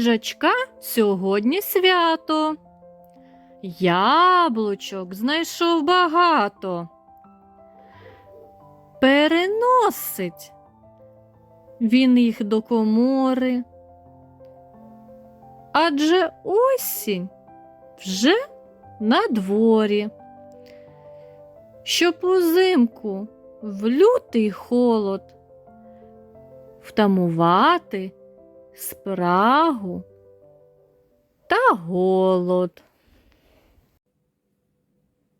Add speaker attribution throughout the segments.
Speaker 1: Їжачка сьогодні свято. Яблучок знайшов багато. Переносить він їх до комори. Адже осінь вже на дворі. Щоб узимку в лютий холод втамувати спрагу та голод.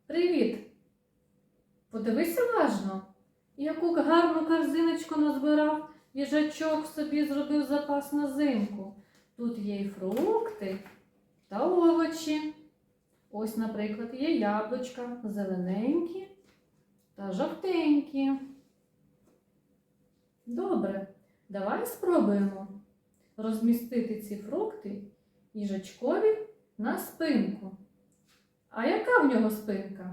Speaker 1: Привіт! Подивись уважно, яку гарну корзиночку назбирав їжачок собі зробив запас на зимку. Тут є і фрукти та овочі. Ось, наприклад, є яблучка зелененькі та жовтенькі. Добре, давай спробуємо розмістити ці фрукти їжачкові на спинку. А яка в нього спинка?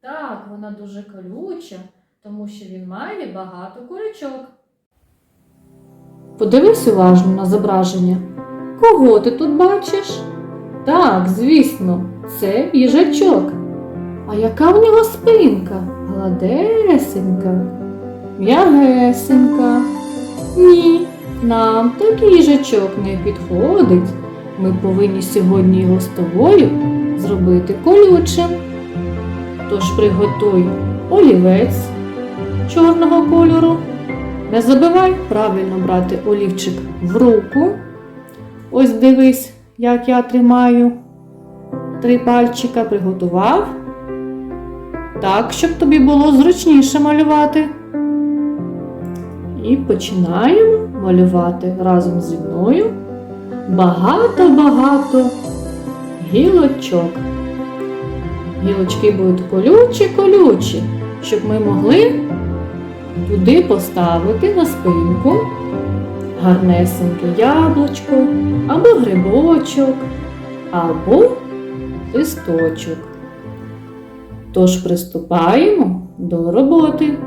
Speaker 1: Так, вона дуже колюча, тому що він має багато кулячок. Подивись уважно на зображення. Кого ти тут бачиш? Так, звісно, це їжачок. А яка в нього спинка? Гладесенька, м'ягесенька. Ні, нам такий їжачок не підходить. Ми повинні сьогодні його з тобою зробити колючим. Тож приготуй олівець чорного кольору. Не забувай правильно брати олівчик в руку. Ось дивись, як я тримаю. Три пальчика приготував. Так, щоб тобі було зручніше малювати. І починаємо малювати разом зі мною багато-багато гілочок. Гілочки будуть колючі-колючі, щоб ми могли туди поставити на спинку гарнесеньке яблучко, або грибочок, або листочок. Тож приступаємо до роботи.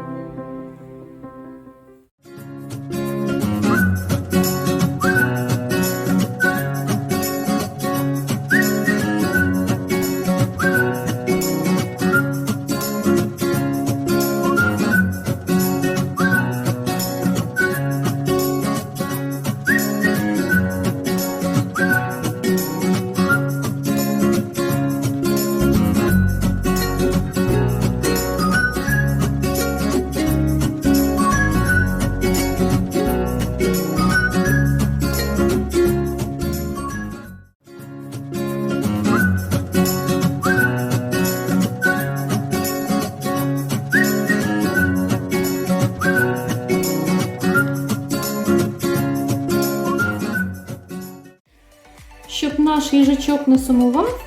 Speaker 1: Щоб наш їжачок не сумував,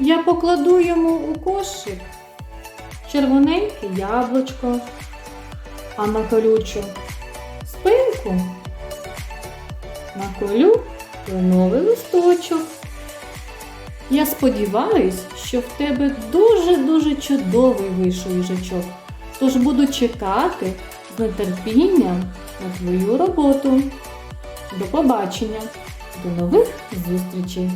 Speaker 1: я покладу йому у кошик червоненьке яблучко, а на колючу спинку наколю кленовий листочок. Я сподіваюсь, що в тебе дуже-дуже чудовий вийшов їжачок. Тож буду чекати з нетерпінням на твою роботу. До побачення! До нових зустрічей!